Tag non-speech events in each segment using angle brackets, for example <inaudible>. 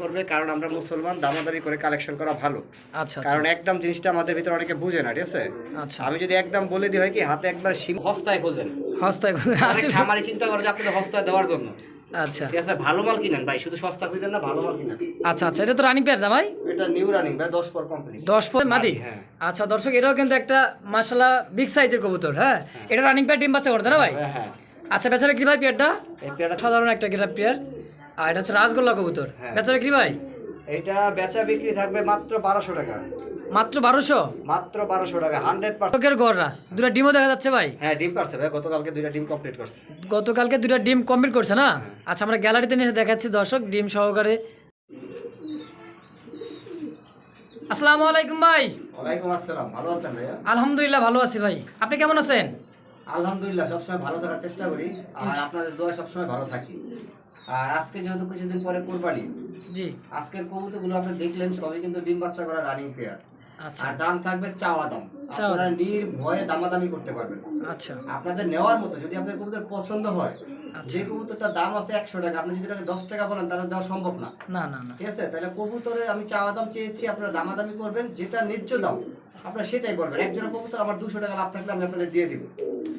করবে কারণ আমরা মুসলমান দামাদারি করে কালেকশন করা ভালো। আচ্ছা আচ্ছা। কারণ একদম জিনিসটা আমাদের ভিতরে অনেকে বুঝে না ঠিক আছে? আচ্ছা। আমি যদি একদম বলে দিই হয় কি হাতে একবার সিম হস্তায় খোঁজেন। হস্তায় অনেক খামারি চিন্তা করে যে আপনাদের হস্তায় দেওয়ার জন্য। আচ্ছা। ঠিক আছে ভালো মাল কিনেন ভাই শুধু সস্তা খুঁজেন না ভালো মাল কিনেন। আচ্ছা আচ্ছা এটা তো রানিং পেয়ার দাম ভাই? এটা নিউ রানিং ভাই দশ পর কোম্পানি দশ পর মাদি? হ্যাঁ। আচ্ছা দর্শক এটাও কিন্তু একটা মাসালা বিগ সাইজের কবুতর হ্যাঁ? এটা রানিং পেয়ার ডিম বাচ্চা করতে না ভাই? হ্যাঁ হ্যাঁ। আচ্ছা বেচা বিক্রি ভাই পেয়ারটা? এই পেয়ারটা সাধারণ একটা গেটা পেয়ার আর এটা হচ্ছে রাজগোল্লা কবুতর। হ্যাঁ। বেচা বিক্রি ভাই? এটা বেচা বিক্রি থাকবে মাত্র বারোশো টাকা। মাত্র বারোশো? মাত্র বারোশো টাকা হান্ড্রেড পার্সেন্ট চোখের গড়রা। দুটা ডিমও দেখা যাচ্ছে ভাই। হ্যাঁ ডিম পারছে ভাই গতকালকে দুইটা ডিম কমপ্লিট করছে। গতকালকে দুটা ডিম কমপ্লিট করছে না? আচ্ছা আমরা গ্যালারিতে নিয়ে দেখাচ্ছি দর্শক ডিম সহকারে। আসসালামু আলাইকুম ভাই। ওয়ালাইকুম আসসালাম ভালো আছেন ভাইয়া? আলহামদুলিল্লাহ ভালো আছি ভাই। আপনি কেমন আছেন? আলহামদুলিল্লাহ সবসময় ভালো থাকার চেষ্টা করি। আর আপনাদের দোয়া সবসময় ভালো থাকি। আর আজকে যেহেতু কিছুদিন পরে কোরবানি জি। আজকের কবুতরগুলো আপনি দেখলেন সবই কিন্তু ডিম বাচ্চা করা রানিং পেয়ার আচ্ছা। আর দাম থাকবে চাওয়া দাম। আপনারা নির্ভয়ে দামাদামি করতে পারবেন। আচ্ছা। আপনাদের নেওয়ার মতো যদি আপনার কবুতর পছন্দ হয় আচ্ছা। যে কবুতরটার দাম আছে একশো টাকা আপনি যদি তাকে দশ টাকা বলেন তাহলে দেওয়া সম্ভব না। না না ঠিক আছে? তাহলে কবুতরের আমি চাওয়া দাম চেয়েছি আপনারা দামাদামি করবেন যেটা ন্যায্য দাম আপনারা সেটাই বলবেন। একজোড়া কবুতর আমার দুশো টাকা লাভ থাকলে আমি আপনাদের দিয়ে দিব।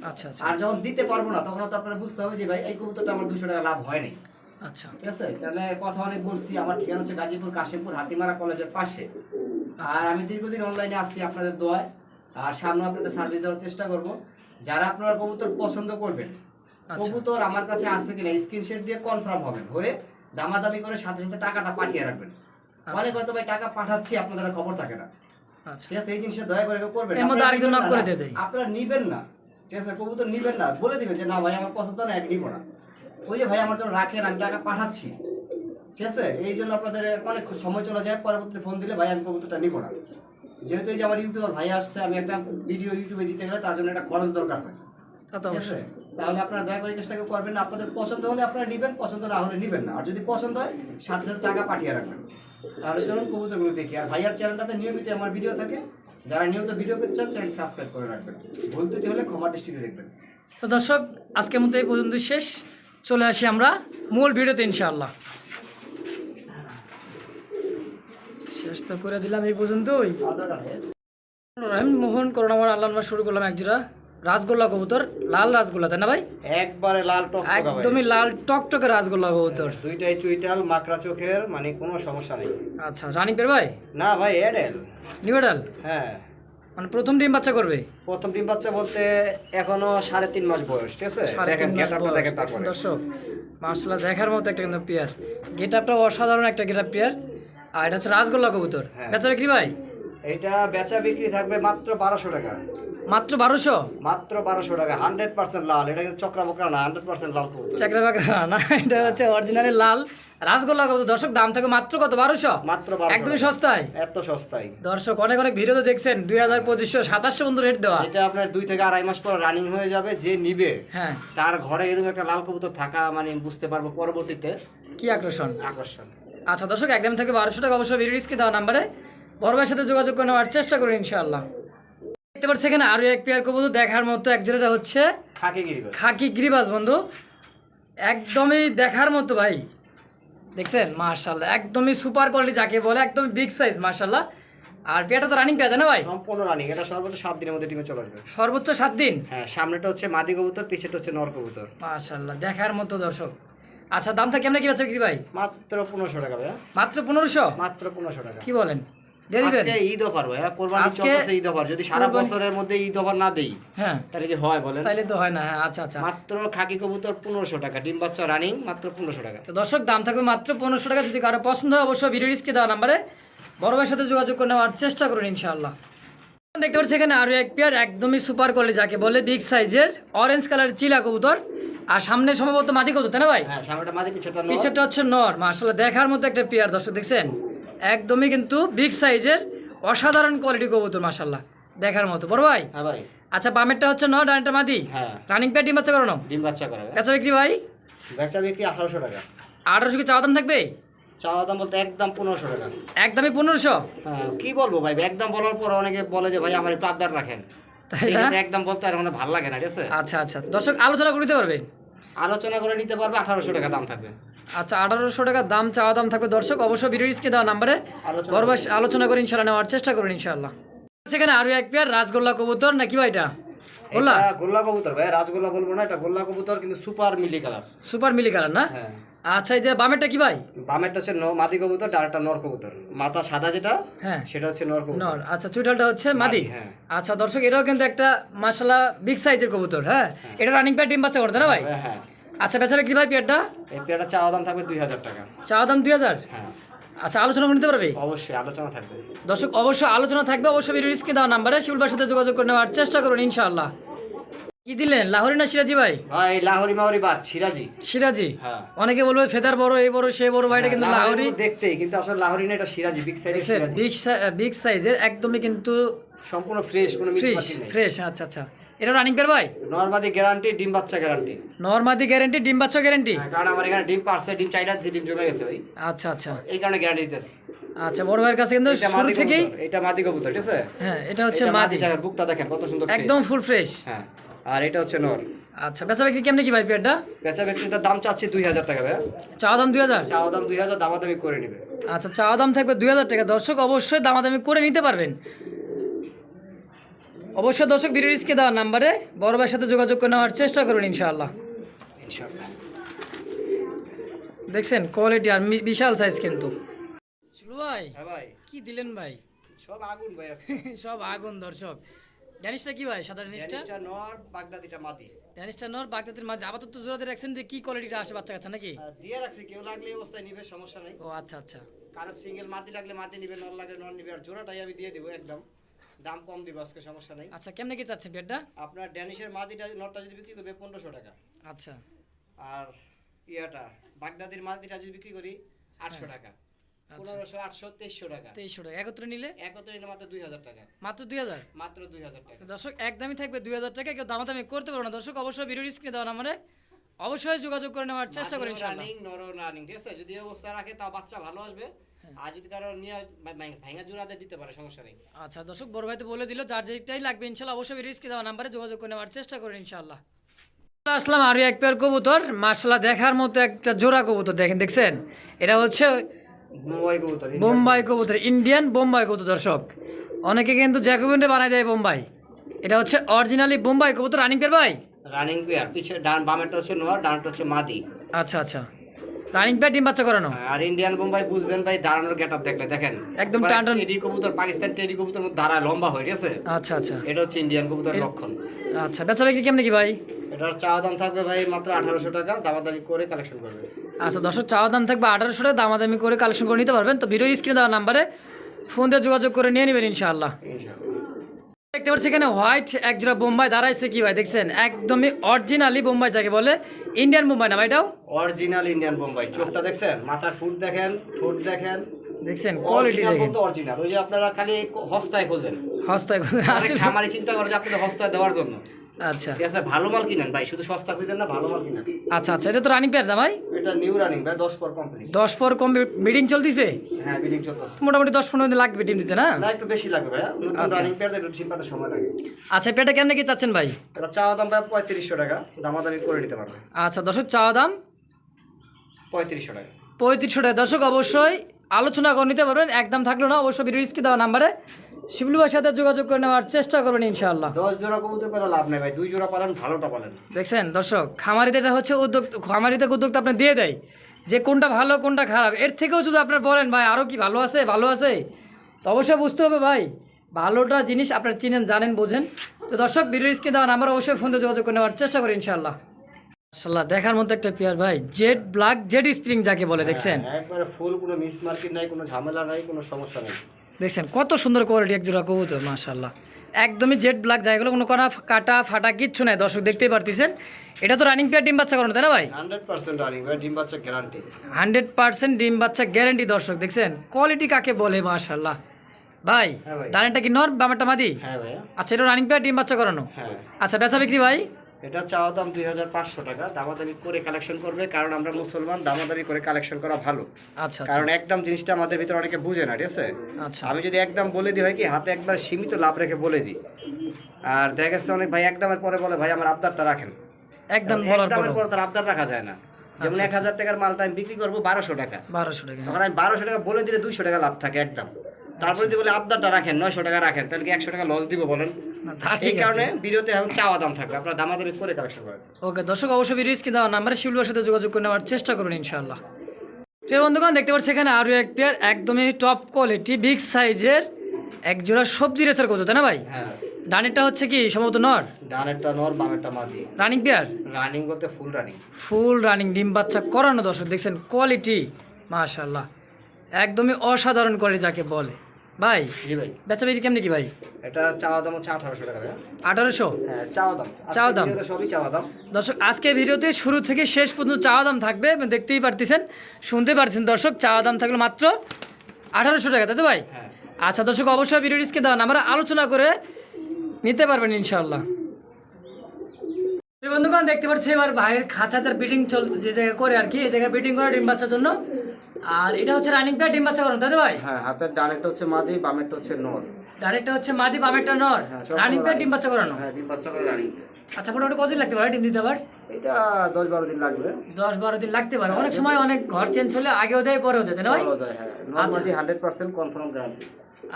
আচ্ছা আচ্ছা। আর যখন দিতে পারব না তখন তো আপনারা বুঝতে হবে যে ভাই এই কবুতরটা আমার দুশো টাকা লাভ হয়নি আচ্ছা। ঠিক আছে তাহলে কথা অনেক বলছি। আমার ঠিকানা হচ্ছে গাজীপুর কাশিমপুর হাতিমারা কলেজের পাশে। আচ্ছা। আর আমি দীর্ঘদিন অনলাইনে আসছি আপনাদের দোয়ায়। আর সামনে আপনাদের সার্ভিস দেওয়ার চেষ্টা করব। যারা আপনারা কবুতর পছন্দ করবেন আচ্ছা। কবুতর আমার কাছে আছে কিনা স্ক্রিনশট দিয়ে কনফার্ম হবেন হয়ে দামাদামি করে সাথে সাথে টাকাটা পাঠিয়ে রাখবেন। অনেক হয়তো ভাই টাকা পাঠাচ্ছি আপনাদের খবর থাকে না। আচ্ছা। ঠিক আছে এই জিনিসটা দয়া করে করবেন। এর মধ্যে আরেকজন করে দিয়ে দেয়। আপনারা নিবেন না। ঠিক আছে কবুতর নিবেন না। বলে দিবেন যে না ভাই আমার পছন্দ না এক নিবো না। ওই যে ভাই আমার জন্য রাখেন আমি টাকা পাঠাচ্ছি। ঠিক আছে? এই জন্য আপনাদের অনেক সময় চলে যায় পরবর্তীতে ফোন দিলে ভাই আমি কবুতরটা নিবো না। যেহেতু এই যে আমার ইউটিউবার ভাই আসছে আমি একটা ভিডিও ইউটিউবে দিতে গেলে তার জন্য একটা খরচ দরকার হয়। তাহলে আপনারা দয়া করে চেষ্টা করবেন না আপনাদের পছন্দ হলে আপনারা নেবেন পছন্দ না হলে নেবেন না। আর যদি পছন্দ হয় সাথে সাথে টাকা পাঠিয়ে রাখবেন। তাহলে চলুন কবুতরগুলো দেখি। আর ভাইয়ার চ্যানেলটাতে নিয়মিত আমার ভিডিও থাকে। যারা নিয়মিত ভিডিও পেতে চান চ্যানেল সাবস্ক্রাইব করে রাখবেন। ভুল ত্রুটি হলে ক্ষমা দৃষ্টিতে দেখবেন। তো দর্শক আজকের মতো এই পর্যন্ত শেষ। চলে আসি আমরা মূল ভিডিওতে ইনশাআল্লাহ। শেষ তো করে দিলাম এই পর্যন্তই। মোহন করোনামর আল্লাহ নামে শুরু করলাম একজোড়া রাসগোল্লা কবুতর লাল রাসগোল্লা তাই না ভাই? একবারে লাল টক একদমই লাল টকটকে রাসগোল্লা কবুতর। দুইটাই চুইটাল মাকড়া চোখের মানে কোনো সমস্যা নেই। আচ্ছা রানি পের ভাই? না ভাই এডেল। নিউডাল হ্যাঁ। মানে প্রথম ডিম বাচ্চা করবে? প্রথম ডিম বাচ্চা বলতে এখনও সাড়ে তিন মাস বয়স ঠিক আছে? দেখেন গেটআপটা বয়স। দেখেন তারপরে। দর্শক? মার্শাল্লাহ দেখার মতো একটা কিন্তু পেয়ার। গেট আপটা অসাধারণ একটা গেট আপ পেয়ার। আর এটা হচ্ছে রাজগোল্লা কবুতর। হ্যাঁ। বেচা বিক্রি ভাই? এটা বেচা বিক্রি থাকবে মাত্র বারোশো টাকা। মাত্র বারোশো? মাত্র বারোশো টাকা হান্ড্রেড পার্সেন্ট লাল। এটা কিন্তু চক্রা বকরা না হান্ড্রেড পার্সেন্ট লাল চাকরা বাকরা না এটা হচ্ছে অরিজিনালি লাল। রাসগোল্লা কবুতর দর্শক দাম থাকে মাত্র কত? বারোশো? মাত্র একদমই সস্তায়। এত সস্তায়। দর্শক অনেক অনেক ভিডিও তো দেখছেন দুই হাজার পঁচিশশো সাতাশশো পর্যন্ত রেট দেওয়া। এটা আপনার দুই থেকে আড়াই মাস পর রানিং হয়ে যাবে যে নিবে হ্যাঁ। তার ঘরে এরকম একটা লাল কবুতর থাকা মানে বুঝতে পারব পরবর্তীতে। কি আকর্ষণ? আকর্ষণ। আচ্ছা দর্শক একদম থেকে বারোশো টাকা অবশ্যই ভিডিও রিস্কে দেওয়া নাম্বারে বড় ভাইয়ের সাথে যোগাযোগ করে নেওয়ার চেষ্টা করুন ইনশাআল্লাহ। দেখতে পাচ্ছি এখানে আরও এক পেয়ার কবুতর দেখার মতো এক জোড়াটা হচ্ছে খাকি গিরি খাকি গিরিবাজ বন্ধু। একদমই দেখার মতো ভাই। দেখছেন? মার্শাল্লাহ একদমই সুপার কোয়ালিটি যাকে বলে একদম বিগ সাইজ মার্শাল্লাহ আর বিয়েটা তো রানিং পেয়ে না ভাই? সম্পূর্ণ রানিং এটা সর্বোচ্চ সাত দিনের মধ্যে টিমে চলে আসবে। সর্বোচ্চ সাত দিন? হ্যাঁ সামনেটা হচ্ছে মাদি কবুতর পিছেটা হচ্ছে নর কবুতর। মাশাল্লাহ দেখার মতো দর্শক। আচ্ছা দামটা কেমনে কি আছে বিক্রি ভাই? মাত্র পনেরোশো টাকা ভাই মাত্র পনেরোশো? মাত্র পনেরোশো টাকা। কি বলেন? আজকে ঈদ অফার ভাইয়া। কোরবানি আজকে ঈদ অফার। যদি সারা বছরের মধ্যে ঈদ অফার না দেই হ্যাঁ। তাহলে কি হয় বলেন? তাইলে তো হয় না হ্যাঁ আচ্ছা আচ্ছা। মাত্র খাকি কবুতর পনেরোশো টাকা ডিম বাচ্চা রানিং মাত্র পনেরোশো টাকা। তো দর্শক দাম থাকবে মাত্র টাকা। যদি কারও পছন্দ হয় অবশ্যই ভিডিও দেওয়া নাম্বারে বড় ভাইয়ের সাথে যোগাযোগ করে নেওয়ার চেষ্টা করুন ইনশাআল্লাহ। দেখতে পাচ্ছি এখানে আরও এক পেয়ার একদমই সুপার কোয়ালিটি যাকে বলে বিগ সাইজের অরেঞ্জ কালারের চিলা কবুতর। আর সামনে সম্ভবত মাদি কবুতর তাই না ভাই? হ্যাঁ পিছেরটা হচ্ছে নর মার্শাল্লাহ দেখার মতো একটা পেয়ার দর্শক দেখছেন? একদমই কিন্তু বিগ সাইজের অসাধারণ কোয়ালিটি কবুতর মার্শাল্লাহ দেখার মতো। বড় ভাই? হ্যাঁ ভাই। আচ্ছা বামেরটা হচ্ছে নর ডানটা মাদি? হ্যাঁ। রানিং পেয়ার ডিম বাচ্চা করানো? ডিম বাচ্চা করে বেচা বিক্রি ভাই? বেচা বিক্রি আঠারোশো টাকা। আঠারোশো কি চাওয়া দাম থাকবে? চাওয়া দাম বলতে একদম পনেরোশো টাকা। একদমই পনেরোশো? হ্যাঁ কি বলব ভাই? একদম বলার পর অনেকে বলে যে ভাই আমার আবদার রাখেন। তাই একদম বলতে আর মানে ভালো লাগে না ঠিক আছে? আচ্ছা আচ্ছা। দর্শক আলোচনা করে দিতে পারবে। আলোচনা করে নিতে পারবে আঠারোশো টাকা দাম থাকবে। আচ্ছা আঠারোশো টাকা দাম চাওয়া দাম থাকবে দর্শক। অবশ্যই ভিডিও স্ক্রিনে দেওয়া নাম্বারে আলোচনা আলোচনা করে ইনশাল্লাহ নেওয়ার চেষ্টা করুন ইনশাল্লাহ সেখানে আরও এক পেয়ার রাসগোল্লা কবুতর নাকি ভাই এটা? গোল্লা? গোল্লা কবুতর ভাই রাজগোল্লা বলব না এটা গোল্লা কবুতর কিন্তু সুপার মিলি কালার। সুপার মিলি কালার না? হ্যাঁ। আচ্ছা এই যে বামেরটা কি ভাই? বামেরটা হচ্ছে মাদি কবুতর ডানটা নর কবুতর। মাথা সাদা যেটা হ্যাঁ। সেটা হচ্ছে নর কবুতর। নর আচ্ছা চুইটালটা হচ্ছে মাদি হ্যাঁ। আচ্ছা দর্শক এটাও কিন্তু একটা মাসালা বিগ সাইজের কবুতর হ্যাঁ? এটা রানিং প্যাড ডিম বাচ্চা করতে না ভাই? হ্যাঁ হ্যাঁ। আচ্ছা বেচা বিক্রি ভাই পেয়ারটা? এই পেয়ারটা চাওয়া দাম থাকবে দুই হাজার টাকা। চাওয়া দাম দুই হাজার? হ্যাঁ। আচ্ছা আলোচনা করে নিতে পারবে? অবশ্যই আলোচনা থাকবে। দর্শক অবশ্যই আলোচনা থাকবে অবশ্যই স্ক্রিনে দেওয়া নাম্বারে ভাইয়ের সাথে যোগাযোগ করে নেওয়ার চেষ্টা করুন ইনশাআল্লাহ। কি দিলেন? লাহোরি না সিরাজি ভাই? ভাই লাহোরি মাহরি বাদ সিরাজি। সিরাজি? হ্যাঁ। অনেকে বলবে ফেদার বড় এই বড় সে বড় ভাই এটা কিন্তু লাহোরি। লাহোরি দেখতেই কিন্তু আসলে লাহোরি না এটা সিরাজি বিগ সাইজের বিগ বিগ সাইজের একদমই কিন্তু সম্পূর্ণ ফ্রেশ কোনো ফ্রেশ আচ্ছা আচ্ছা। এটা রানিং পেয়ার ভাই? নরমাদি গ্যারান্টি ডিম বাচ্চা গ্যারান্টি নর্মাদি গ্যারেন্টি ডিম বাচ্চা গ্যারেন্টি কারণ আমার এখানে ডিম পারছে ডিম ডিম জমে গেছে ভাই। আচ্ছা আচ্ছা। এই কারণে গ্যারান্টি দিতেছে। আচ্ছা বড় ভাইয়ের কাছে কিন্তু শুরু থেকেই এটা মাদি কবুতর ঠিক আছে? হ্যাঁ এটা হচ্ছে মাদি দেখেন বুকটা দেখেন কত সুন্দর একদম ফুল ফ্রেশ হ্যাঁ। আর এটা হচ্ছে নর। আচ্ছা বেচা বিক্রি কেমনে কি ভাই পেয়ারটা বেচা ব্যক্তিটার দাম চাচ্ছি দুই হাজার টাকা ভাই চাওয়া দাম দুই হাজার? চাওয়া দাম দুই হাজার দামাদামি করে নিবে। আচ্ছা চাওয়া দাম থাকবে দুই হাজার টাকা। দর্শক অবশ্যই দামাদামি করে নিতে পারবেন। অবশ্যই দর্শক ভিডিও রিস্কে দেওয়ার নাম্বারে বড় ভাইয়ের সাথে যোগাযোগ করে নেওয়ার চেষ্টা করুন ইনশাআল্লাহ। ইনশাআল্লাহ। দেখছেন কোয়ালিটি আর বিশাল সাইজ কিন্তু। ভাই হ্যাঁ ভাই। কি দিলেন ভাই? সব আগুন ভাই আছে <laughs> সব আগুন দর্শক। ড্যানিশটা কি ভাই সাদা ড্যানিশটা? জিনিসটা নর বাগদাদিটা মাদি। ড্যানিশটা নর বাগদাদের মাঝে আপাতত জোড়াতে রাখছেন যে কি কোয়ালিটিটা আসে বাচ্চা কাচ্চা নাকি? দিয়ে রাখছি কেউ লাগলে এই অবস্থায় নিবে সমস্যা নাই। ও আচ্ছা আচ্ছা। কারও সিঙ্গেল মাদি লাগলে মাদি নিবে নর লাগলে নর নিবে আর জোড়াটাই আমি দিয়ে দিব একদম। দাম কম দিব আজকে সমস্যা নাই। আচ্ছা কেমনে কি চাচ্ছেন পেটটা আপনার ড্যানিশের মাদিটা নরটা যদি বিক্রি করবে পনেরোশো টাকা। আচ্ছা। আর ইয়াটা বাগদাদির মাদিটা যদি বিক্রি করি আটশো টাকা। আচ্ছা পনেরোশো আটশো তেইশশো টাকা। তেইশশো টাকা। একত্রে নিলে? একত্রে নিলে মাত্র দুই হাজার টাকা। মাত্র দুই হাজার? মাত্র দুই হাজার টাকা। দর্শক একদমই থাকবে দুই হাজার টাকা। কেউ দামাদামি করতে পারব না। দর্শক অবশ্যই ভিডিও স্ক্রিনে দেওয়া নাম্বারে অবশ্যই যোগাযোগ করে নেওয়ার চেষ্টা করি ইনশাআল্লাহ। নর রানিং ঠিক আছে? যদি অবস্থা রাখে তা বাচ্চা ভালো আসবে। আর যদি কারও নিয়ে ভাঙা জোড়াতে দিতে পারে সমস্যা নেই। আচ্ছা দর্শক বড় ভাই তো বলে দিল যার যেটাই লাগবে অবশ্যই দেওয়া নাম্বারে যোগাযোগ করে নেওয়ার চেষ্টা করেন ইনশাআল্লাহ। আসলাম আরও এক পেয়ার কবুতর। মার্শাল্লাহ দেখার মতো একটা জোড়া কবুতর দেখেন দেখছেন? এটা হচ্ছে বোম্বাই কবুতর ইন্ডিয়ান বোম্বাই কবুতর দর্শক অনেকে কিন্তু জ্যাকোবিনটা বানায় দেয় বোম্বাই। এটা হচ্ছে অরিজিনালি বোম্বাই কবুতর রানিং পেয়ার ভাই? রানিং পেয়ার পিছে ডান বামেরটা হচ্ছে নোয়ার ডানটা হচ্ছে মাদি। আচ্ছা আচ্ছা। রানিং ডিম বাচ্চা করানো। আর ইন্ডিয়ান বোম্বাই বুঝবেন ভাই দাঁড়ানোর দেখলে দেখেন। একদম টান টান। টেডি কবুতর পাকিস্তান টেডি কবুতর দাঁড়া লম্বা হয়ে আছে? আচ্ছা আচ্ছা। এটা হচ্ছে ইন্ডিয়ান কবুতরের লক্ষণ। আচ্ছা বেচা বিক্রি কেমনে কি ভাই? এটার চাওয়া দাম থাকবে ভাই মাত্র আঠারোশো টাকা দামাদামি করে কালেকশন করবে। আচ্ছা দর্শক চাওয়া দাম থাকবে আঠারোশো টাকা দামাদামি করে কালেকশন করে নিতে পারবেন। তো ভিডিও স্ক্রিনে দেওয়া নাম্বারে ফোন দিয়ে যোগাযোগ করে নিয়ে নেবেন ইনশাআল্লাহ। ইনশাআল্লাহ। দেখতে পাচ্ছি এখানে হোয়াইট একজোড়া বোম্বাই দাঁড়াইছে কি ভাই দেখছেন? একদমই অরিজিনালি বোম্বাই যাকে বলে ইন্ডিয়ান বোম্বাই না ভাইটাও অরিজিনাল ইন্ডিয়ান বোম্বাই। চোখটা দেখছেন? মাথার ফুট দেখেন ঠোঁট দেখেন। দেখছেন কোয়ালিটি দেখেন। অরিজিনাল ওই যে আপনারা খালি হস্তায় খোঁজেন। হস্তায় খোঁজেন। আসলে আমারই চিন্তা করে যে আপনাদের হস্তায় দেওয়ার জন্য। আচ্ছা। ঠিক আছে ভালো মাল কিনেন ভাই শুধু সস্তা খুঁজেন না ভালো মাল কিনেন। আচ্ছা আচ্ছা এটা তো রানিং পেয়ার না ভাই? এটা নিউ রানিং ভাই দশ পর কমপ্লিট দশ পর কম মিটিং চলতেছে? হ্যাঁ চলতেছে। মোটামুটি দশ পনেরো দিন লাগবে টিম দিতে না? না একটু বেশি লাগবে ভাইয়া। নতুন আচ্ছা। রানিং পেয়ার চিন্তাতে সময় লাগে। আচ্ছা পেয়ারটা কেমনে কি চাচ্ছেন ভাই? এটা চাওয়া দাম ভাই পঁয়ত্রিশশো টাকা। দামাদামি করে নিতে পারবে। আচ্ছা দর্শক চাওয়া দাম? পঁয়ত্রিশশো টাকা। পঁয়ত্রিশশো টাকা। দর্শক অবশ্যই আলোচনা করে নিতে পারবেন। একদম থাকল না অবশ্যই ভিডিও দেওয়া নাম্বারে শিবলু ভাইয়ের সাথে যোগাযোগ করে নেওয়ার চেষ্টা করবেন ইনশাআল্লাহ। দশ জোড়া কবুতর পেলে লাভ নেই ভাই দুই জোড়া পালেন ভালোটা পালেন। দেখছেন দর্শক খামারিতে এটা হচ্ছে উদ্যোগ খামারিতে উদ্যোক্তা আপনি দিয়ে দেয়। যে কোনটা ভালো কোনটা খারাপ এর থেকেও যদি আপনার বলেন ভাই আরও কি ভালো আছে ভালো আছে? তো অবশ্যই বুঝতে হবে ভাই ভালোটা জিনিস আপনার চিনেন জানেন বোঝেন। তো দর্শক ভিডিও স্ক্রিনে দেওয়া নাম্বার অবশ্যই ফোন দিয়ে যোগাযোগ করে নেওয়ার চেষ্টা করি ইনশাআল্লাহ। মাশাল্লাহ দেখার মতো একটা পেয়ার ভাই জেড ব্ল্যাক জেড স্প্রিং যাকে বলে দেখছেন? হ্যাঁ, একবারে ফুল কোনো মিস মার্কেট নাই কোনো ঝামেলা নাই কোনো সমস্যা নেই। দেখছেন কত সুন্দর কোয়ালিটি এক জোড়া কবুতর মাশাল্লাহ একদমই জেড ব্ল্যাক জায়গাগুলো কোনো করা কাটা ফাটা কিচ্ছু নাই দর্শক দেখতেই পারতেছেন। এটা তো রানিং পেয়ার ডিম বাচ্চা করানো তাই না ভাই? হান্ড্রেড পার্সেন্ট ডিম বাচ্চা গ্যারান্টি হান্ড্রেড পার্সেন্ট ডিম বাচ্চা গ্যারেন্টি দর্শক দেখছেন। কোয়ালিটি কাকে বলে মাশাল্লাহ ভাই হ্যাঁ ভাই। ডানেরটা কি নর বামেরটা মাদি? হ্যাঁ আচ্ছা এটা রানিং পেয়ার ডিম বাচ্চা করানো? হ্যাঁ। আচ্ছা বেচা বিক্রি ভাই? এটা চাওয়া দাম দুই হাজার পাঁচশো টাকা। দামাদামি করে কালেকশন করবে কারণ আমরা মুসলমান দামাদামি করে কালেকশন করা ভালো। আচ্ছা আচ্ছা। কারণ একদম জিনিসটা আমাদের ভিতরে অনেকে বুঝে না ঠিক আছে? আচ্ছা। আমি যদি একদম বলে দিই হয় কি হাতে একবার সীমিত লাভ রেখে বলে দিই। আর দেখা গেছে অনেক ভাই একদমের পরে বলে ভাই আমার আবদারটা রাখেন। একদম এক পরে তার আবদার রাখা যায় না। যেমন আচ্ছা, এক হাজার টাকার মালটা আমি বিক্রি করব বারোশো টাকা। বারোশো টাকা। তখন আমি বারোশো টাকা বলে দিলে দুইশো টাকা লাভ থাকে একদম। তারপরে যদি বলে আবদারটা রাখেন নয়শো টাকা রাখেন তাহলে কি একশো টাকা লস দিব বলেন? এই কারণে ভিডিওতে এখন চাওয়া দাম থাকবে। আপনার দামাদামি করে কালেকশন করেন। ওকে দর্শক অবশ্যই ভিডিও স্ক্রিন দেওয়া নাম্বারে শিবলুর সাথে যোগাযোগ করে নেওয়ার চেষ্টা করুন ইনশাআল্লাহ। প্রিয় বন্ধুগণ দেখতে পাচ্ছি এখানে আরও এক পেয়ার একদমই টপ কোয়ালিটি বিগ সাইজের এক জোড়া সবজি রেসার কত তাই না ভাই? হ্যাঁ। ডানেরটা হচ্ছে কি সম্ভবত নর? ডানেরটা নর বামেরটা মাদি। রানিং পেয়ার রানিং বলতে ফুল রানিং ফুল রানিং ডিম বাচ্চা করানো দর্শক দেখছেন কোয়ালিটি মাশাল্লাহ একদমই অসাধারণ করে যাকে বলে। ভাই জি ভাই। বেচা বেচি কেমনি কি ভাই? এটা চাওয়া দাম হচ্ছে আঠারোশো টাকা আঠারোশো? হ্যাঁ চাওয়া দাম। চাওয়া দাম। সবই চাওয়া দাম। দর্শক আজকে ভিডিওতে শুরু থেকে শেষ পর্যন্ত চাওয়া দাম থাকবে দেখতেই পারতেছেন শুনতে পারছেন দর্শক চাওয়া দাম থাকল মাত্র আঠারোশো টাকা তাই তো ভাই? হ্যাঁ। আচ্ছা দর্শক অবশ্যই ভিডিও দেওয়া আমরা আলোচনা করে নিতে পারবেন ইনশাল্লাহ বন্ধুগণ দেখতে পাচ্ছি এবার ভাইয়ের খাঁচাচার বিটিং চল যে জায়গায় করে আর কি এই জায়গায় বিটিং করে ডিম বাচ্চার জন্য। আর এটা হচ্ছে রানিং প্যাড ডিম বাচ্চা করেন তাই ভাই। হ্যাঁ হাতের ডানেরটা হচ্ছে মাদি বামেরটা হচ্ছে নর। ডাইরেক্টটা হচ্ছে মাদি বামেরটা নর। হ্যাঁ, রানিং প্যাড running। ডিম বাচ্চা করানো। হ্যাঁ ডিম বাচ্চা করে রানিং আচ্ছা মোটামুটি কতদিন লাগতে পারে ডিম দিতে আবার? এটা দশ বারো দিন লাগবে। দশ বারো দিন লাগতে পারে। অনেক সময় অনেক ঘর চেঞ্জ হলে আগেও দেয় পরেও দেয় না ভাই? হ্যাঁ। Normally hundred percent confirm guarantee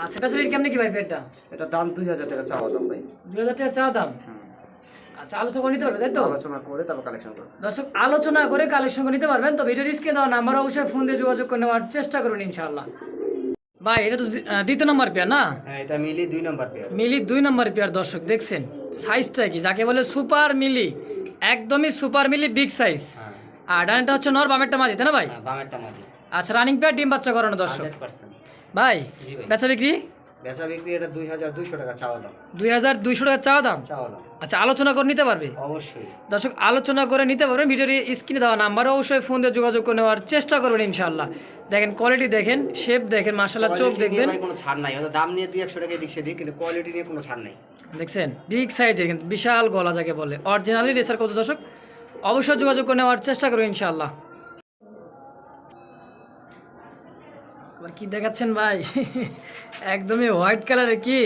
আচ্ছা পেছনে কেমনে কি ভাই পেটটা এটা দাম দুই হাজার টাকা চাওয়া দাম ভাই। দুই হাজার টাকা চা দাম? হুম। আচ্ছা আলোচনা করে নিতে পারবে তাই তো? আলোচনা করে তারপর কালেকশন করব। দর্শক আলোচনা করে কালেকশন করে নিতে পারবেন তো ভিডিও রিস্কে দেওয়া নাম্বার অবশ্যই ফোন দিয়ে যোগাযোগ করে নেওয়ার চেষ্টা করুন ইনশাআল্লাহ। ভাই এটা তো দ্বিতীয় নম্বর পেয়ার না? হ্যাঁ এটা মিলি দুই নাম্বার পেয়ার মিলি দুই নম্বর পেয়ার দর্শক দেখছেন সাইজটা কি? যাকে বলে সুপার মিলি একদমই সুপার মিলি বিগ সাইজ হ্যাঁ। আর ডানটা হচ্ছে নর বামেরটা মাঝি তাই না ভাই? হ্যাঁ বামেরটা মাদি আচ্ছা রানিং পেয়ার ডিম বাচ্চা করানো দর্শক। ভাই। বেচা বিক্রি? বেচা বিক্রি এটা দুই হাজার দুইশো টাকা চাওয়া দাম। দুই হাজার দুইশো টাকা চাওয়া দাম? চাওয়া দাম। আচ্ছা আলোচনা করে নিতে পারবে? অবশ্যই। দর্শক আলোচনা করে নিতে পারবেন ভিডিওর স্ক্রিনে দেওয়া নাম্বারে অবশ্যই ফোন দিয়ে যোগাযোগ করে নেওয়ার চেষ্টা করবেন ইনশাআল্লাহ। দেখেন কোয়ালিটি দেখেন শেপ দেখেন মাসাল্লাহ চোখ দেখবেন। কোনো ছাড় নাই। হয়তো দাম নিয়ে দুই একশো টাকা সেদিক কিন্তু কোয়ালিটি নিয়ে কোনো ছাড় নাই। দেখছেন বিগ সাইজের কিন্তু বিশাল গলা যাকে বলে। অরিজিনালি রেসার কত দর্শক? অবশ্যই যোগাযোগ করে নেওয়ার চেষ্টা করবেন ইনশাআল্লাহ। আবার কি দেখাচ্ছেন ভাই? <laughs> একদমই হোয়াইট কালারের কি?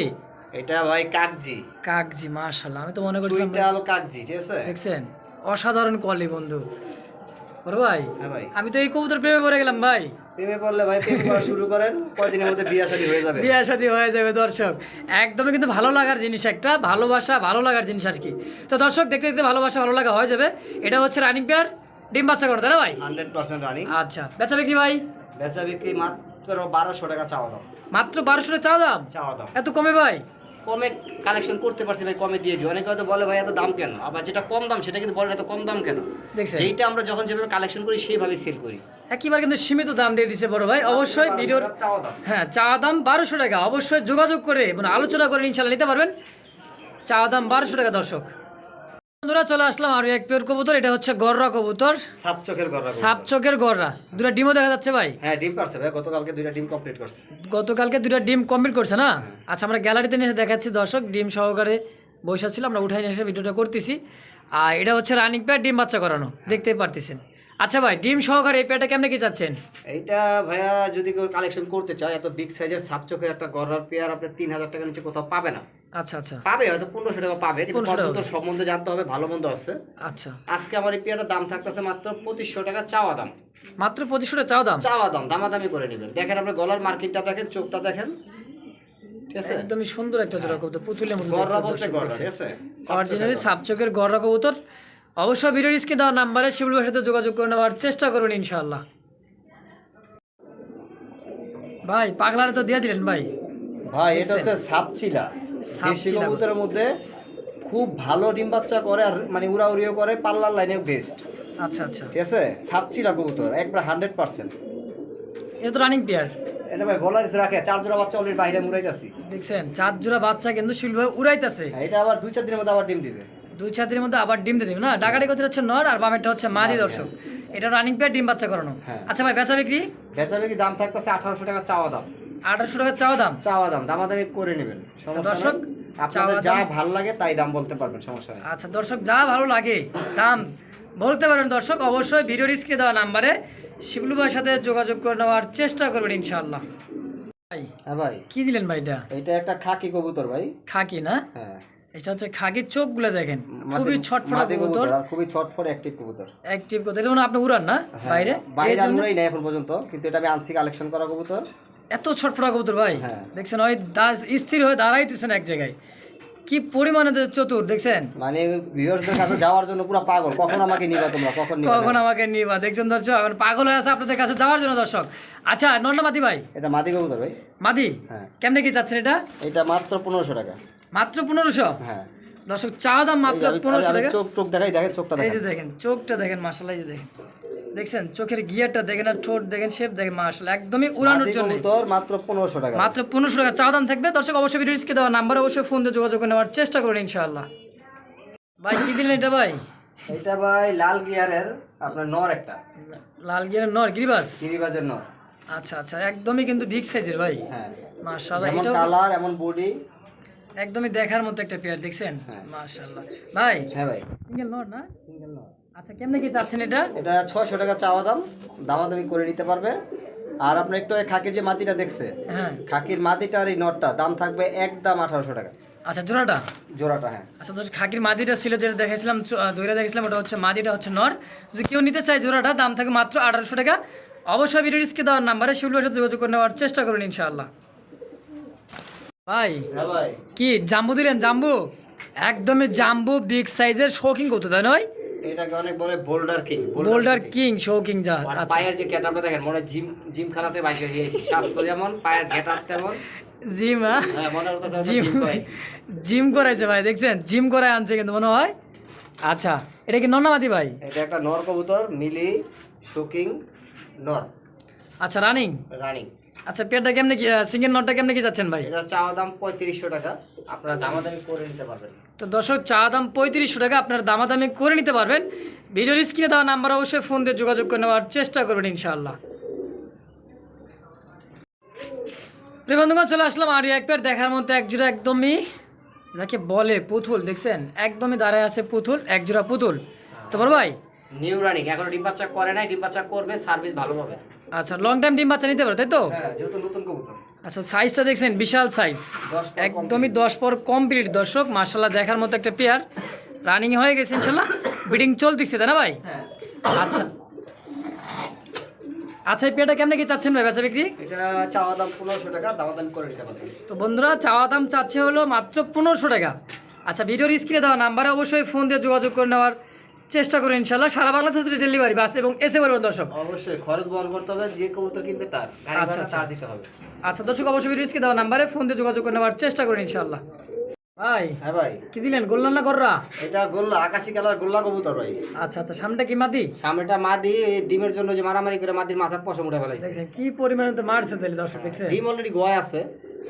এটা ভাই কাকজি। কাকজি মাশাল্লাহ আমি তো মনে করছিলাম কুইন্টাল কাকজি ঠিক আছে? দেখছেন? অসাধারণ কোয়ালি বন্ধু। বড় ভাই হ্যাঁ ভাই। আমি তো এই কবুতর প্রেমে পড়ে গেলাম ভাই। প্রেমে পড়লে ভাই প্রেম করা শুরু করেন কয়দিনের মধ্যে বিয়া শাদী হয়ে যাবে। বিয়ে শাদী হয়ে যাবে দর্শক। একদমই কিন্তু ভালো লাগার জিনিস একটা ভালোবাসা ভালো লাগার জিনিস আর কি। তো দর্শক দেখতে দেখতে ভালোবাসা ভালো লাগা হয়ে যাবে। এটা হচ্ছে রানিং পেয়ার ডিম বাচ্চা করো তাই না ভাই? Hundred percent running. আচ্ছা বেচা বিক্রি ভাই? বেচা বিক্রি মাত্র বারোশো টাকা চাওয়া দাম মাত্র বারোশো টাকা চাও দাম? চাওয়া দাম এত কমে ভাই? কমে কালেকশন করতে পারছি ভাই কমে দিয়ে দিই অনেকে হয়তো বলে ভাই এত দাম কেন? আবার যেটা কম দাম সেটা কিন্তু বলে এত কম দাম কেন? দেখছেন? যেইটা আমরা যখন যেভাবে কালেকশন করি সেইভাবে সেল করি। একেবারে কিন্তু সীমিত দাম দিয়ে দিছে বড় ভাই। অবশ্যই ভিডিওর হ্যাঁ চা দাম বারোশো টাকা। অবশ্যই যোগাযোগ করে এবং আলোচনা করে ইনশাল্লাহ নিতে পারবেন। চা দাম বারোশো টাকা দর্শক। বন্ধুরা চলে আসলাম আর এক পেয়ার কবুতর এটা হচ্ছে গররা কবুতর। সাপ চোখের গড়া সাপ চোখের গররা। দুটা ডিমও দেখা যাচ্ছে ভাই। হ্যাঁ ডিম পারছে ভাই গতকালকে দুইটা ডিম কমপ্লিট করছে। গতকালকে দুটা ডিম কমপ্লিট করছে না? আচ্ছা আমরা গ্যালারিতে নিয়ে এসে দেখাচ্ছি। দর্শক ডিম সহকারে বসে ছিল আমরা উঠাই নিয়ে এসে ভিডিওটা করতেছি। আর এটা হচ্ছে রানিং প্যাড ডিম বাচ্চা করানো। দেখতেই পারতেছেন। আচ্ছা ভাই ডিম সহকারে এই প্যাডটা কেমনে কি চাচ্ছেন? এইটা ভাইয়া যদি কেউ কালেকশন করতে চায় এত বিগ সাইজের সাপ চোখের একটা গড়ার পেয়ার আপনি তিন হাজার টাকার নিচে কোথাও পাবে না। আচ্ছা আচ্ছা। পাবে হয়তো পনেরোশো টাকা পাবে কিন্তু 1500 সম্বন্ধে জানতে হবে ভালো মন্দ আছে। আচ্ছা। আজকে আমার এই দাম থাকতেছে মাত্র পঁচিশশো টাকা চাওয়া দাম। মাত্র পঁচিশশো টাকা চাও দাম? চাওয়া দাম দামাদামি করে নেবেন। দেখেন আপনার গলার মার্কেটটা দেখেন চোখটা দেখেন। একদমই সুন্দর একটা জোড়া কবুতর পুতুলের মতো গড়রা বলতে গড়রা ঠিক অরিজিনালি সাপচকের গড়রা। কবুতর। অবশ্যই ভিডিও স্ক্রিনে দেওয়া নাম্বারে শিবুল ভাইয়ের সাথে যোগাযোগ করে নেওয়ার চেষ্টা করবেন ইনশাআল্লাহ। ভাই পাগলারে তো দিয়ে দিলেন ভাই। ভাই এটা হচ্ছে সাপচিলা। দেশি কবুতরের মধ্যে খুব ভালো ডিম বাচ্চা করে আর মানে উড়া উড়িও করে পাল্লার লাইনে বেস্ট আচ্ছা আচ্ছা। ঠিক আছে? সাপচিলা কবুতর একবার হান্ড্রেড পার্সেন্ট এটা তো রানিং পেয়ার এটা ভাই বলার কিছু রাখে চার জোড়া বাচ্চা অলরেডি বাইরে মুড়াইতেছি দেখছেন চার জোড়া বাচ্চা কিন্তু ভাই উড়াইতেছে। হ্যাঁ, এটা আবার দুই চার দিনের মধ্যে আবার ডিম দিবে। দুই চার দিনের মধ্যে আবার ডিম দিয়ে দেবে না? ডাকাটি কথা হচ্ছে নর আর বামেরটা হচ্ছে মাদি দর্শক। এটা রানিং পেয়ার ডিম বাচ্চা করানো। হ্যাঁ। আচ্ছা ভাই বেচা বিক্রি? বেচাবে কি দাম থাকতেছে আঠারোশো টাকা চাওয়া দাম। আঠারোশো টাকা চাওয়া দাম? চাওয়া দাম দামাদামি করে নেবেন দর্শক, আপনাদের যা ভালো লাগে তাই দাম বলতে পারবেন সমস্যা নেই। আচ্ছা দর্শক যা ভালো লাগে দাম বলতে পারেন দর্শক অবশ্যই ভিডিওর স্ক্রিনে দেওয়া নাম্বারে শিবলু ভাইয়ের সাথে যোগাযোগ করে নেওয়ার চেষ্টা করবেন ইনশাআল্লাহ। ভাই হ্যাঁ ভাই। কি দিলেন ভাই এটা? এটা একটা খাকি কবুতর ভাই। খাকি না? হ্যাঁ। এটা হচ্ছে খাগির চোখগুলো দেখেন খুবই ছটফটা কবুতর খুবই ছটফট অ্যাক্টিভ কবুতর। অ্যাক্টিভ কবুতর এটা মানে আপনি উড়ান না বাইরে হ্যাঁ, বাইরে? জন্য আমরাই নাই এখন পর্যন্ত কিন্তু এটা আমি আনছি কালেকশন করা কবুতর। এত ছটফটা কবুতর ভাই। হ্যাঁ। দেখছেন ওই স্থির হয়ে দাঁড়াইতেছেন এক জায়গায়। কি পরিমাণে চতুর দেখছেন? মানে ভিউয়ার্সদের কাছে যাওয়ার জন্য পুরো পাগল। কখন আমাকে নিবা তোমরা? কখন নিবা? কখন আমাকে নিবা? দেখছেন দর্শক এখন পাগল হয়ে আছে আপনাদের কাছে যাওয়ার জন্য দর্শক। আচ্ছা নন্নমাদি ভাই? এটা মাদি কবুতর ভাই। মাদি? হ্যাঁ। কেমনে কি চাচ্ছেন এটা? এটা মাত্র পনেরোশো টাকা। মাত্র পনেরোশো? হ্যাঁ। দর্শক চা দাম মাত্র পনেরোশো টাকা। চোখ চোখ দেখাই দেখেন চোখটা এই যে দেখেন। চোখটা দেখেন মাসাল্লাহ এই যে দেখেন। দেখছেন চোখের গিয়ারটা দেখেন আর ঠোঁট দেখেন শেপ দেখেন মাসাল্লাহ একদমই উড়ানোর জন্য। মাত্র পনেরোশো টাকা। মাত্র পনেরোশো টাকা। চা দাম থাকবে? দর্শক অবশ্যই ভিডিও রিস্কে দেওয়া নাম্বার অবশ্যই ফোন দিয়ে যোগাযোগ নেওয়ার চেষ্টা করুন ইনশাআল্লাহ। ভাই কি দিলেন এটা ভাই? এটা ভাই লাল গিয়ারের আপনার নর একটা। লাল গিয়ারের নর গিরিবাস গিরিবাজের নর। আচ্ছা আচ্ছা একদমই কিন্তু বিগ সাইজের ভাই। হ্যাঁ। মাশাআল্লাহ এটাও কালার এমন বডি একদমই দেখার মতো একটা পেয়ার দেখছেন? হ্যাঁ। মাশাআল্লাহ। ভাই হ্যাঁ ভাই। সিঙ্গেল নর না? আচ্ছা কেমনে কি চাচ্ছেন এটা? এটা ছয়শো টাকা চাওয়া দাম। দামাদামি করে নিতে পারবে। আর আপনার একটু ওই খাকির যে মাটিটা দেখছে হ্যাঁ। খাকির মাটিটা আর এই নটটা দাম থাকবে একদম আঠারোশো টাকা। আচ্ছা জোড়াটা? জোড়াটা হ্যাঁ। আচ্ছা তো খাকির মাদিটা ছিল যেটা দেখেছিলাম দইরা দেখেছিলাম ওটা হচ্ছে মাদিটা হচ্ছে নর। যদি কেউ নিতে চায় জোড়াটা দাম থাকে মাত্র আঠারোশো টাকা। অবশ্যই ভিডিও রিস্কে দেওয়ার নাম্বারে শিউলের সাথে যোগাযোগ করে নেওয়ার চেষ্টা করুন ইনশাআল্লাহ। ভাই হ্যাঁ ভাই। কি জাম্বু দিলেন? জাম্বু? একদমই জাম্বু বিগ সাইজের শৌকিং কত তাই নয়? এটাকে অনেক বলে বোল্ডার কিং বোল্ডার কিং। শৌকিং যা আচ্ছা। পায়ের যে গেটআপটা দেখেন মনে জিম জিম খানাতে বাইকে গিয়েছি স্বাস্থ্য যেমন পায়ের গেটআপ তেমন। জিম হ্যাঁ জিম জিম করাইছে ভাই দেখছেন? জিম করায় আনছে কিন্তু মনে হয়। আচ্ছা এটা কি নন্নামাদি ভাই? এটা একটা নর কবুতর মিলি শুকিং নর। আচ্ছা রানিং? রানিং। আচ্ছা পেটটা কেমনে কি সিঙ্গেল নটটা কেমনে কি যাচ্ছেন ভাই? এটা চাওয়া দাম পঁয়ত্রিশশো টাকা। আপনারা আচ্ছা। দামাদামি করে নিতে পারবেন। তো দর্শক চা দাম পঁয়ত্রিশশো টাকা আপনার দামাদামি করে নিতে পারবেন। ভিডিওর স্ক্রিনে দেওয়া নাম্বার অবশ্যই ফোন দিয়ে যোগাযোগ করে নেওয়ার চেষ্টা করবেন ইনশাআল্লাহ। প্রিয় বন্ধুগণ চলে আসলাম আর এক পেয়ার দেখার মধ্যে এক জোড়া একদমই যাকে বলে পুতুল দেখছেন? একদমই দাঁড়ায় আছে পুতুল এক জোড়া পুতুল। তো বড় ভাই? নিউ রানিং এখনও ডিম বাচ্চা করে নাই ডিম বাচ্চা করবে সার্ভিস ভালো পাবে। আচ্ছা লং টাইম ডিম বাচ্চা নিতে পারে তাই তো? হ্যাঁ যেহেতু নতুন কবুতর। আচ্ছা সাইজটা দেখছেন বিশাল সাইজ একদমই দশ পর কমপ্লিট দর্শক। মার্শাল্লাহ দেখার মতো একটা পেয়ার। রানিং হয়ে গেছে ইনশাল্লাহ বিডিং চলতেছে তাই না ভাই? হ্যাঁ। আচ্ছা। আচ্ছা এই পেয়ারটা কেমনে কি চাচ্ছেন ভাই বেচা বিক্রি? এটা চাওয়া দাম পনেরোশো টাকা দামাদামি করে তো বন্ধুরা চাওয়া দাম চাচ্ছে হলো মাত্র পনেরোশো টাকা। আচ্ছা ভিডিওর স্ক্রিনে দেওয়া নাম্বারে অবশ্যই ফোন দিয়ে যোগাযোগ করে নেওয়ার চেষ্টা করুন ইনশাল্লাহ। সারা বাংলাদেশে ডেলিভারি বাস এবং এসে পারবেন দর্শক। অবশ্যই খরচ বহন করতে হবে যে কবুতর কিনবে তার। আচ্ছা, আচ্ছা। তার দিতে হবে। আচ্ছা দর্শক অবশ্যই স্ক্রিনে দেওয়া নাম্বারে ফোন দিয়ে যোগাযোগ করে নেওয়ার চেষ্টা করুন ইনশাল্লাহ। ভাই হ্যাঁ ভাই। কি দিলেন? গোল্লান না কররা এটা গোল্লা আকাশি কালার গোল্লা কবুতর ভাই। আচ্ছা আচ্ছা সামনেটা কি মাদি? সামনেটা মাদি ডিমের জন্য যে মারামারি করে মাদির মাথার পশম উঠে ফেলাইছে। দেখছেন কি পরিমাণে তো মারছে তাহলে দর্শক দেখছেন? ডিম অলরেডি গোয়া আছে।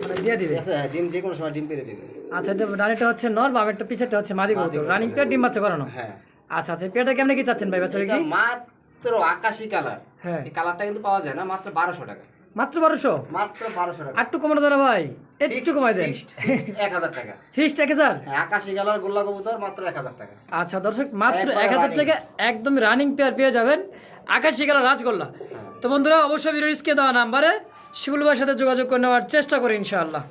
মানে দিয়ে দিবে? হ্যাঁ, ডিম যে কোনো সময় ডিম পেরে দিবে। আচ্ছা এটা ডানিটা হচ্ছে নর বামেরটা পিছেরটা হচ্ছে মাদি কবুতর। রানিং পেয়ার ডিম বাচ্চা করানো হ্যাঁ। আচ্ছা আচ্ছা পেয়ারটা কেমনে কি চাচ্ছেন ভাই বাচ্চা এটা বিক্রি মাত্র আকাশি কালার। হ্যাঁ। এই কালারটা কিন্তু পাওয়া যায় না মাত্র বারোশো টাকা। মাত্র বারোশো? মাত্র বারোশো টাকা। আটটু কমানো দাদা ভাই একটু কমাই দেন। এক হাজার টাকা। ফিক্সড এক হাজার? হ্যাঁ আকাশি কালার গোল্লা কবুতর মাত্র এক হাজার টাকা। আচ্ছা দর্শক মাত্র এক হাজার। টাকা একদম রানিং পেয়ার পেয়ে যাবেন। আকাশি কালার রাজগোল্লা। তো বন্ধুরা অবশ্যই ভিডিও স্কে দেওয়া নাম্বারে শিবুল ভাইয়ের সাথে যোগাযোগ করে নেওয়ার চেষ্টা করি ইনশাআল্লাহ।